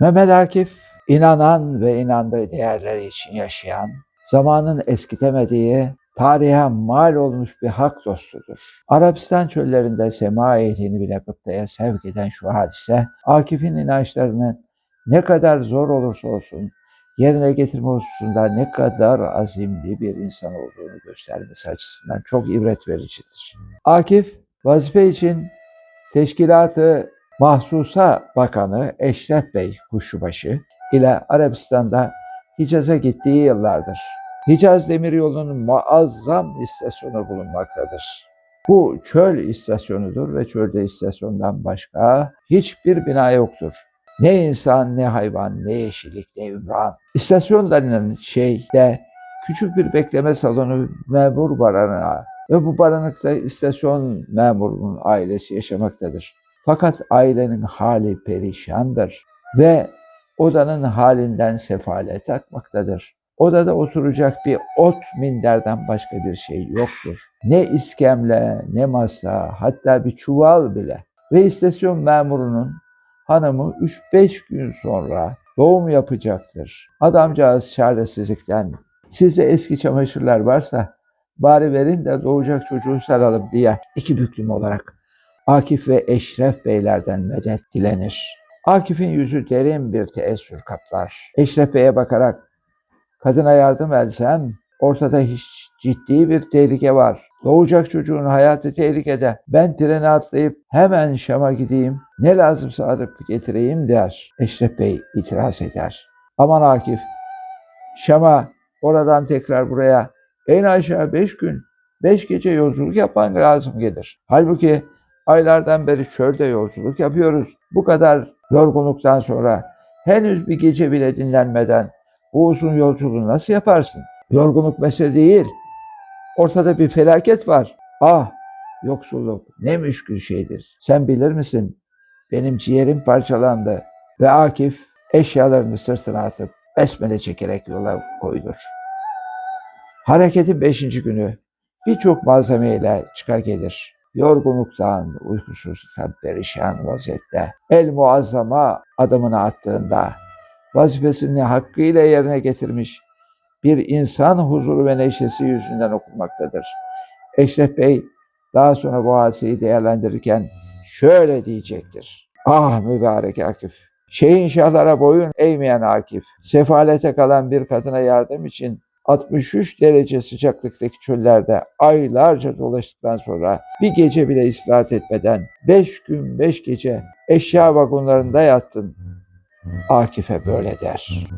Mehmet Akif inanan ve inandığı değerleri için yaşayan, zamanın eskitemediği, tarihe mal olmuş bir hak dostudur. Arabistan çöllerinde sema ehlini bile gıptaya sevk eden şu hadise, Akif'in inançlarının ne kadar zor olursa olsun yerine getirme hususunda ne kadar azimli bir insan olduğunu göstermesi açısından çok ibret vericidir. Akif, vazife için Teşkilatı Mahsusa Bakanı Eşref Bey Kuşçubaşı ile Arabistan'da Hicaz'a gittiği yıllardır. Hicaz Demiryolu'nun muazzam istasyonu bulunmaktadır. Bu çöl istasyonudur ve çölde istasyondan başka hiçbir bina yoktur. Ne insan, ne hayvan, ne yeşillik, ne ümran. İstasyon denilen şey de küçük bir bekleme salonu memur barınağı ve bu barınakta istasyon memurunun ailesi yaşamaktadır. Fakat ailenin hali perişandır ve odanın halinden sefalet akmaktadır. Odada oturacak bir ot minderden başka bir şey yoktur. Ne iskemle, ne masa, hatta bir çuval bile. Ve istasyon memurunun hanımı 3-5 gün sonra doğum yapacaktır. Adamcağız çaresizlikten sizde eski çamaşırlar varsa bari verin de doğacak çocuğu saralım diye iki büklüm olarak Akif ve Eşref beylerden medet dilenir. Akif'in yüzü derin bir teessür kaplar. Eşref Bey'e bakarak kadına yardım etsem ortada hiç ciddi bir tehlike var. Doğacak çocuğun hayatı tehlikede. Ben trene atlayıp hemen Şam'a gideyim. Ne lazımsa alıp getireyim der. Eşref Bey itiraz eder. Aman Akif, Şam'a oradan tekrar buraya en aşağı beş gün, beş gece yolculuk yapman lazım gelir. Halbuki aylardan beri çölde yolculuk yapıyoruz. Bu kadar yorgunluktan sonra henüz bir gece bile dinlenmeden bu uzun yolculuğu nasıl yaparsın? Yorgunluk mesele değil. Ortada bir felaket var. Ah, yoksulluk ne müşkül şeydir. Sen bilir misin? Benim ciğerim parçalandı ve Akif eşyalarını sırtına atıp besmele çekerek yola koyulur. Hareketin beşinci günü birçok malzemeyle çıkar gelir. Yorgunluktan, uykusuzluktan perişan vaziyette el muazzama adımını attığında vazifesini hakkıyla yerine getirmiş bir insan huzuru ve neşesi yüzünden okunmaktadır. Eşref Bey daha sonra bu hadiseyi değerlendirirken şöyle diyecektir. Ah mübarek Akif! Şeyin şahlara boyun eğmeyen Akif, sefalete kalan bir kadına yardım için 63 derece sıcaklıktaki çöllerde aylarca dolaştıktan sonra bir gece bile istirahat etmeden 5 gün 5 gece eşya vagonlarında yattın. Akif'e böyle der.